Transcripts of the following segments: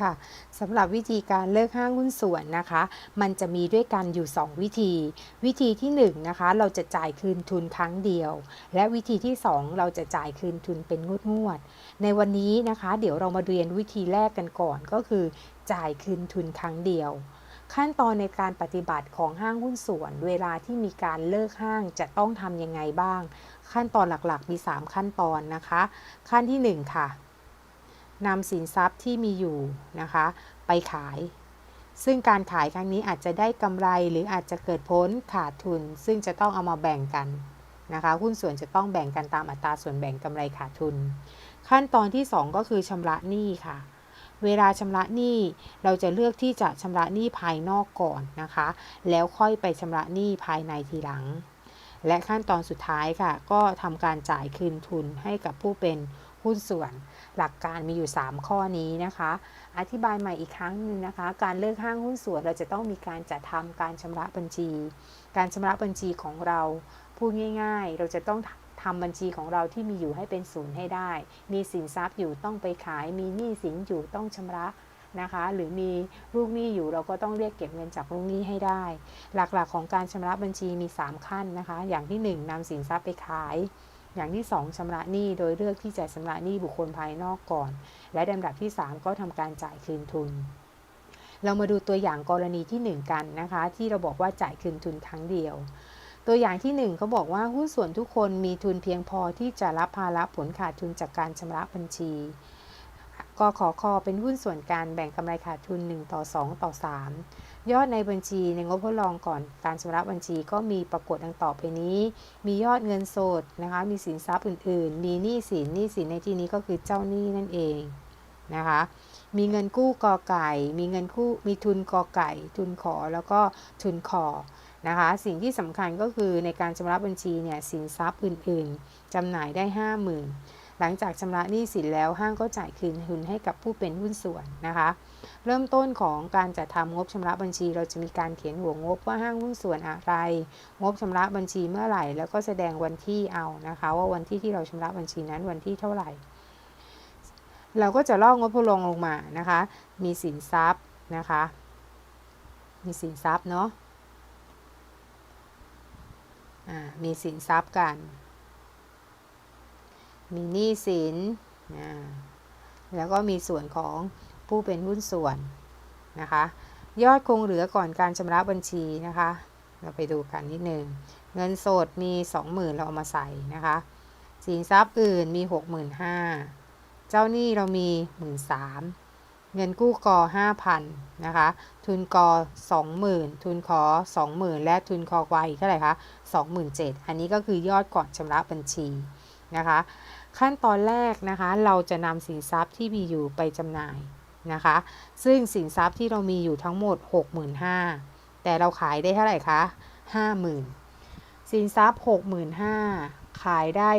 ค่ะสำหรับวิธีการเลิกห้างหุ้นส่วนนะคะ มันจะมีด้วยกันอยู่ 2 วิธี วิธีที่1นงนะคะ เราจะจ่ายคืนทุนครั้งเดียว และวิธีที่ 2 เราจะจ่ายคืนทุนเป็นงวดงวดๆในวันนี้นะคะ เดี๋ยวเรามาเรียนวิธีแรกกันก่อนก็คือ จ่ายคืนทุนครั้งเดียว ขั้นตอนในการปฏิบัติของห้างหุ้นส่วน เวลาที่มีการเลิกห้างจะต้องทำยังไงบ้าง ขั้นตอนหลักๆมี 3 ขั้นตอนนะคะ ขั้นที่ 1 ค่ะ นำสินทรัพย์ที่มีอยู่นะคะ ไปขาย ซึ่งการขายครั้งนี้อาจจะได้กำไรหรืออาจจะเกิดพ้นขาดทุน ซึ่งจะต้องเอามาแบ่งกันนะคะหุ้นส่วนจะต้องแบ่งกันตามอัตราส่วนแบ่งกำไรขาดทุน ขั้นตอนที่ 2 ก็คือชำระหนี้ค่ะเวลาชำระหนี้เราจะเลือกที่จะชำระหนี้ภายนอกก่อนนะคะ แล้วค่อยไปชำระหนี้ภายในทีหลัง และขั้นตอนสุดท้ายค่ะ ก็ทำการจ่ายคืนทุนให้กับผู้เป็น หุ้นส่วน หลักการมีอยู่ 3 ข้อนี้นะคะ อธิบายใหม่อีกครั้งหนึ่งนะคะ การเลิกห้างหุ้นส่วนเราจะต้องมีการจัดทำการชำระบัญชี การชำระบัญชีของเราพูดง่าย ๆ เราจะต้องทำบัญชีของเราที่มีอยู่ให้เป็นศูนย์ให้ได้ มีสินทรัพย์อยู่ต้องไปขาย มีหนี้สินอยู่ต้องชำระนะคะ หรือมีลูกหนี้อยู่เราก็ต้องเรียกเก็บเงินจากลูกหนี้ให้ได้ หลักๆของการชำระบัญชีมี 3 ขั้นนะคะ อย่างที่ 1นำสินทรัพย์ไปขาย อย่างที่ 2ชำระหนี้โดยเลือกที่จะชำระหนี้บุคคลภายนอกก่อน และลำดับที่ 3 ก็ทำการจ่ายคืนทุน เรามาดูตัวอย่างกรณีที่ 1 กันนะคะ ที่เราบอกว่าจ่ายคืนทุนครั้งเดียว ตัวอย่างที่1เขาบอกว่าหุ้นส่วนทุกคนมีทุนเพียงพอที่จะรับภาระผลขาดทุนจากการชำระบัญชีกขอคอเป็นหุ้นส่วนการแบ่งกำไรขาดทุน 1 ต่อ 2 ต่อ 3 ยอดในบัญชีในงบทดลองก่อนการชำระบัญชีก็มีปรากฏดังต่อไปนี้ มียอดเงินสดนะคะ มีสินทรัพย์อื่น ๆ มีหนี้สินหนี้สินในที่นี้ก็คือเจ้าหนี้นั่นเองนะคะ มีเงินกู้กอไก่ มีเงินกู้มีทุนกอไก่ ทุนขอแล้วก็ทุนขอนะคะ สิ่งที่สำคัญก็คือในการชำระบัญชีเนี่ยสินทรัพย์อื่น ๆจำหน่ายได้ 50,000 หลังจากชำระหนี้สินแล้วห้างก็จ่ายคืนทุนให้กับผู้เป็นหุ้นส่วนนะคะ เริ่มต้นของการจัดทำงบชำระบัญชี เราจะมีการเขียนหัวงบว่าห้างหุ้นส่วนอะไร งบชำระบัญชีเมื่อไหร่ แล้วก็แสดงวันที่เอานะคะ ว่าวันที่ที่เราชำระบัญชีนั้นวันที่เท่าไหร่ เราก็จะลอกงบพลงลงมานะคะ มีสินทรัพย์นะคะ มีสินทรัพย์เนาะมีสินทรัพย์กัน มีหนี้สินแล้วก็มีส่วนของผู้เป็นหุ้นส่วนนะคะ ยอดคงเหลือก่อนการชำระบัญชีนะคะ เราไปดูกันนิดนึง เงินสดมี 20,000 เราเอามาใส่นะคะ สินทรัพย์อื่นมี 65,000 เจ้าหนี้เรามี 13,000 เงินกู้กอ5,000 นะคะ ทุนกอ20,000 ทุนขอ 20,000 และทุนคอควายเท่าไหร่คะ 27,000 อันนี้ก็คือยอดก่อนชำระบัญชี นะคะ ขั้นตอนแรกนะคะ เราจะนำสินทรัพย์ที่มีอยู่ไปจำหน่ายนะคะ ซึ่งสินทรัพย์ที่เรามีอยู่ทั้งหมด 65,000แต่เราขายได้เท่าไหร่คะ 50,000 สินทรัพย์ 65,000 ขายได้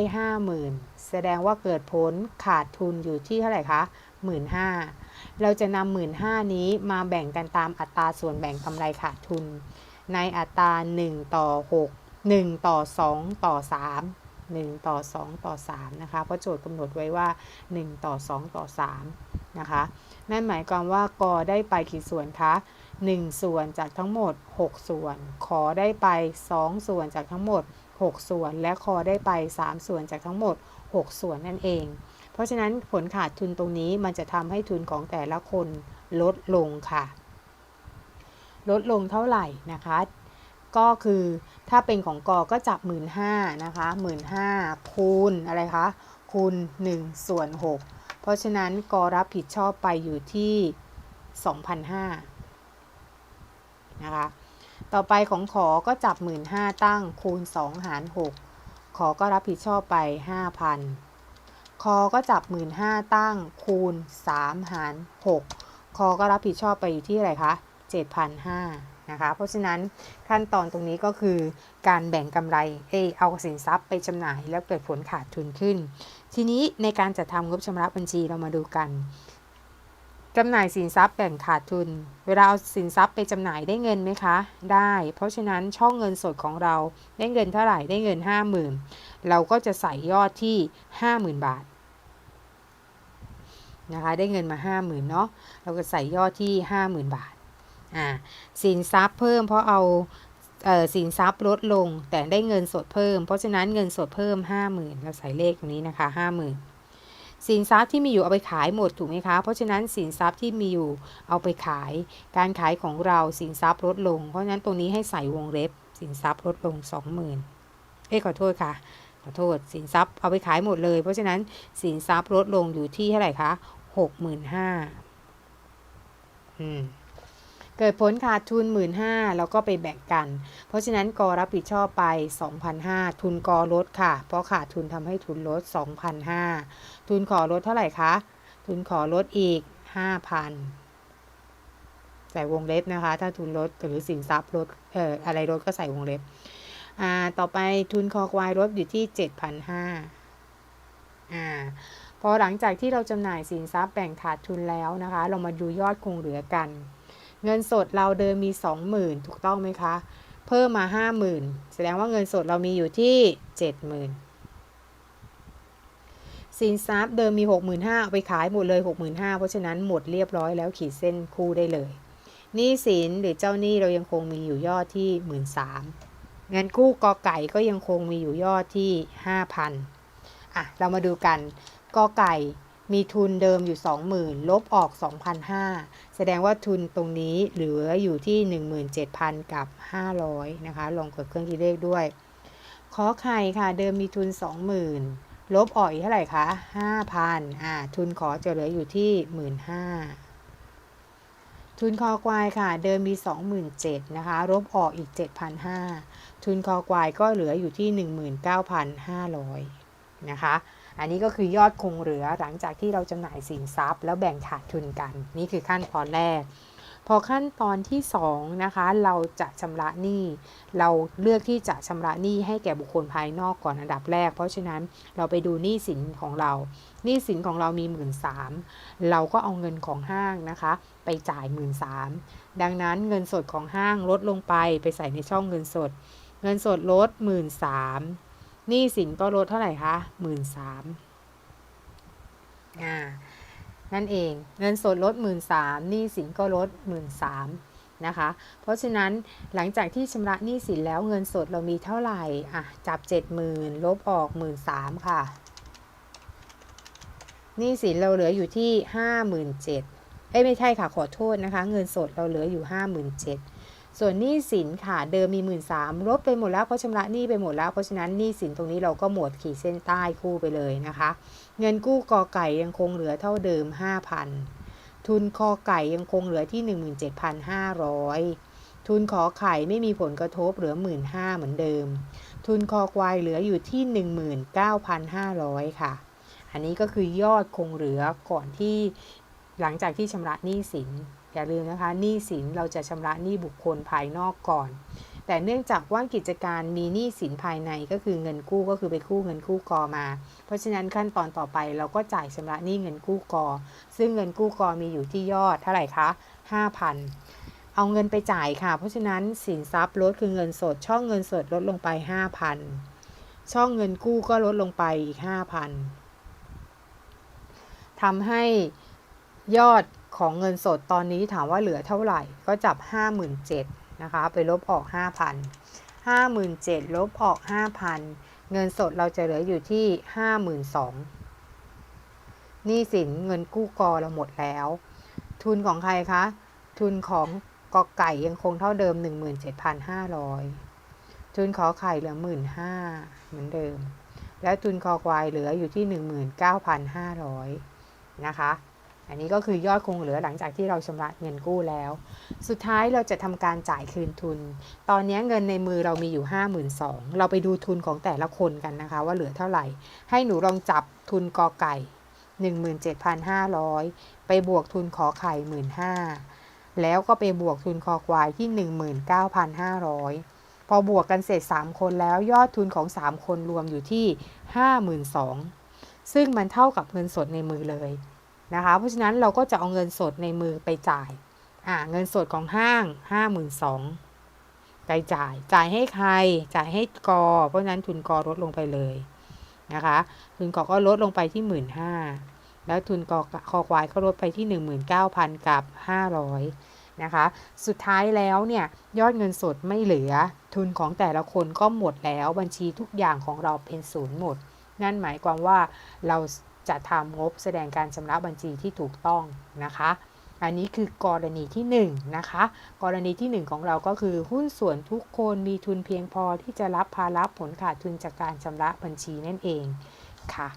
50,000 แสดงว่าเกิดผลขาดทุนอยู่ที่เท่าไหร่คะ 15,000 เราจะนำ15,000 นี้มาแบ่งกันตามอัตราส่วนแบ่งกำไรขาดทุน ในอัตรา 1 ต่อ 6 1 ต่อ 2 ต่อ 3 1 ต่อ 2 ต่อ 3 นะคะ เพราะโจทย์กำหนดไว้ว่า 1 ต่อ 2 ต่อ 3 นะคะ นั่นหมายความว่ากอได้ไปกี่ส่วนคะ 1 ส่วนจากทั้งหมด 6 ส่วน ขอได้ไป 2 ส่วนจากทั้งหมด 6 ส่วน และคอได้ไป 3 ส่วนจากทั้งหมด 6 ส่วนนั่นเอง เพราะฉะนั้นผลขาดทุนตรงนี้มันจะทำให้ทุนของแต่ละคนลดลงค่ะ ลดลงเท่าไหร่นะคะ ก็คือถ้าเป็นของกอก็จับ1 5ื่นนะคะ1 5ื่นคูณอะไรคะคูณ1ส่วน6เพราะฉะนั้นกอรับผิดชอบไปอยู่ที่2,500นะคะ ต่อไปของขอก็จับ 1 5ื่นตั้งคูณ 2 หาร 6 ขอก็รับผิดชอบไป 5,000 คอก็จับ 1 5ื่นตั้งคูณ 3 หาร 6 คอก็รับผิดชอบไปอยู่ที่อะไรคะ7,500 นะคะ เพราะฉะนั้นขั้นตอนตรงนี้ก็คือการแบ่งกำไรเอเอาสินทรัพย์ไปจำหน่ายแล้วเกิดผลขาดทุนขึ้น ทีนี้ในการจัดทำงบชำระบัญชีเรามาดูกันจำหน่ายสินทรัพย์แบ่งขาดทุน เวลาเอาสินทรัพย์ไปจำหน่ายได้เงินไหมคะ ได้ เพราะฉะนั้นช่องเงินสดของเราได้เงินเท่าไหร่ได้เงิน 50,000 เราก็จะใส่ยอดที่ 50,000 บาทนะคะได้เงินมา 50,000เนาะเราก็ใส่ยอดที่ 50,000 บาท อ่าสินทรัพย์เพิ่มเพราะเอาเออสินทรัพย์ลดลงแต่ได้เงินสดเพิ่ม เพราะฉะนั้นเงินสดเพิ่ม 50,000เราใส่เลขตรงนี้นะคะ50,000 สินทรัพย์ที่มีอยู่เอาไปขายหมดถูกไหมคะ เพราะฉะนั้นสินทรัพย์ที่มีอยู่เอาไปขาย การขายของเราสินทรัพย์ลดลง เพราะฉะนั้นตรงนี้ให้ใส่วงเล็บ สินทรัพย์ลดลง 20,000เอ้ขอโทษค่ะขอโทษ สินทรัพย์เอาไปขายหมดเลย เพราะฉะนั้นสินทรัพย์ลดลงอยู่ที่เท่าไหร่คะหกหมื่นห้า เกิดผลขาดทุนหมื่นห้าแล้วก็ไปแบ่งกัน เพราะฉะนั้นกอรับผิดชอบไป 2,500 ทุนกอลดค่ะ เพราะขาดทุนทำให้ทุนลด 2,500 ทุนขอลดเท่าไหร่คะ ทุนขอลดอีก 5,000 ใส่วงเล็บนะคะ ถ้าทุนลดหรือสินทรัพย์ลดเอ่ออะไรลดก็ใส่วงเล็บ อ่า ต่อไปทุนคอควายลดอยู่ที่ 7,500 อ่าพอหลังจากที่เราจำหน่ายสินทรัพย์แบ่งขาดทุนแล้วนะคะ เรามาดูยอดคงเหลือกัน เงินสดเราเดิมมี 20,000 ถูกต้องไหมคะ เพิ่มมา 50,000 แสดงว่าเงินสดเรามีอยู่ที่ 70,000 สินทรัพย์เดิมมี 65,000เอาไปขายหมดเลย 65,000 เพราะฉะนั้นหมดเรียบร้อยแล้วขีดเส้นคู่ได้เลยหนี้สินหรือเจ้าหนี้เรายังคงมีอยู่ยอดที่ 13,000เงินกู้กอไก่ก็ยังคงมีอยู่ยอดที่ 5,000อะเรามาดูกันกอไก่ มีทุนเดิมอยู่ 20,000 ลบออก 2,500 แสดงว่าทุนตรงนี้เหลืออยู่ที่ 17,000 กับ 500 นะคะ ลองกดเครื่องคิดเลขด้วย ขอไข่ค่ะ เดิมมีทุน 20,000 ลบออกอีกเท่าไหร่คะ 5,000 อ่า ทุนขอจะเหลืออยู่ที่ 15,000 ทุนคอควายค่ะ เดิมมี 27,000 นะคะ ลบออกอีก 7,500 ทุนคอควายก็เหลืออยู่ที่ 19,500 นะคะ อันนี้ก็คือยอดคงเหลือหลังจากที่เราจำหน่ายสินทรัพย์ แล้วแบ่งขาดทุนกัน นี่คือขั้นตอนแรก พอขั้นตอนที่2นะคะเราจะชำระหนี้ เราเลือกที่จะชำระหนี้ให้แก่บุคคลภายนอกก่อนอันดับแรก เพราะฉะนั้นเราไปดูหนี้สินของเราหนี้สินของเรามี 1 3ื่นเราก็เอาเงินของห้างนะคะ ไปจ่าย 1 3ื่นดังนั้นเงินสดของห้างลดลงไปไปใส่ในช่องเงินสด เงินสดลด 1 3ื่น หนี้สินก็ลดเท่าไหร่คะหมื่นสามอ่านั่นเองเงินสดลดหมื่นสามหนี้สินก็ลดหมื่นสามนะคะ เพราะฉะนั้นหลังจากที่ชำระหนี้สินแล้วเงินสดเรามีเท่าไหร่อะจับเจ็ดหมื่นลบออกหมื่นสามค่ะหนี้สินเราเหลืออยู่ที่ห้าหมื่นเจ็ดเอ้ยไม่ใช่ค่ะขอโทษนะคะ เงินสดเราเหลืออยู่ห้าหมื่นเจ็ด ส่วนหนี้สินค่ะเดิมมี 1 3ื่นลบไปหมดแล้วเพราะชำระหนี้ไปหมดแล้วเพราะฉะนั้นหนี้สินตรงนี้เราก็หมดขีดเส้นใต้คู่ไปเลยนะคะ เงินกู้กอไก่ยังคงเหลือเท่าเดิม 5,000 ทุนคอไก่ยังคงเหลือที่ 17,500 ทุนขอไข่ไม่มีผลกระทบเหลือ 15,000เหมือนเดิม ทุนคอควายเหลืออยู่ที่ 19,500 ค่ะ อันนี้ก็คือยอดคงเหลือก่อนที่ หลังจากที่ชำระหนี้สิน อย่าลืมนะคะหนี้สินเราจะชำระหนี้บุคคลภายนอกก่อน แต่เนื่องจากว่ากิจการมีหนี้สินภายในก็คือเงินกู้ก็คือไปกู้เงินกู้กอมา เพราะฉะนั้นขั้นตอนต่อไปเราก็จ่ายชำระหนี้เงินกู้กอ ซึ่งเงินกู้กอมีอยู่ที่ยอดเท่าไหร่คะ5,000 เอาเงินไปจ่ายค่ะ เพราะฉะนั้นสินทรัพย์ลดคือเงินสด ช่องเงินสดลดลงไป 5,000 ช่องเงินกู้ก็ลดลงไปอีก5,000ทำให้ ยอดของเงินสดตอนนี้ถามว่าเหลือเท่าไหร่ ก็จับ 57,000นะคะ ไปลบออก 5,000 57,000ลบออก 5,000 เงินสดเราจะเหลืออยู่ที่ 52,000นี้สินเงินกู้กอเราหมดแล้ว ทุนของใครคะ ทุนของกอไก่ยังคงเท่าเดิม 17,500 ทุนขอไข่เหลือ 15,000เหมือนเดิม แล้วทุนคอควายเหลืออยู่ที่ 19,500 นะคะ อันนี้ก็คือยอดคงเหลือหลังจากที่เราชำระเงินกู้แล้ว สุดท้ายเราจะทำการจ่ายคืนทุน ตอนนี้เงินในมือเรามีอยู่ 5 2 0 0 0เราไปดูทุนของแต่ละคนกันนะคะ ว่าเหลือเท่าไหร่ ให้หนูลองจับทุนกอไก่ 17,500 ไปบวกทุนขอไข่ 15,000 แล้วก็ไปบวกทุนคอควายที่ 19,500 พอบวกกันเสร็จ 3 คนแล้วยอดทุนของ 3 คนรวมอยู่ที่ 52,000ซึ่งมันเท่ากับเงินสดในมือเลย นะคะ เพราะฉะนั้นเราก็จะเอาเงินสดในมือไปจ่าย อ่า เงินสดของห้างห้าหมื่นสองไปจ่าย จ่ายให้ใคร จ่ายให้กอ เพราะฉะนั้นทุนกอลดลงไปเลยนะคะ ทุนกอก็ลดลงไปที่หมื่นห้าแล้วทุนกอคอควายก็ลดไปที่ 19,000 กับ 500 นะคะ สุดท้ายแล้วเนี่ยยอดเงินสดไม่เหลือ ทุนของแต่ละคนก็หมดแล้วบัญชีทุกอย่างของเราเป็นศูนย์หมด นั่นหมายความว่าเรา จะทำงบแสดงการชำระบัญชีที่ถูกต้องนะคะ อันนี้คือกรณีที่1นะคะ กรณีที่ 1 ของเราก็คือหุ้นส่วนทุกคนมีทุนเพียงพอที่จะรับภาระผลขาดทุนจากการชำระบัญชีนั่นเองค่ะ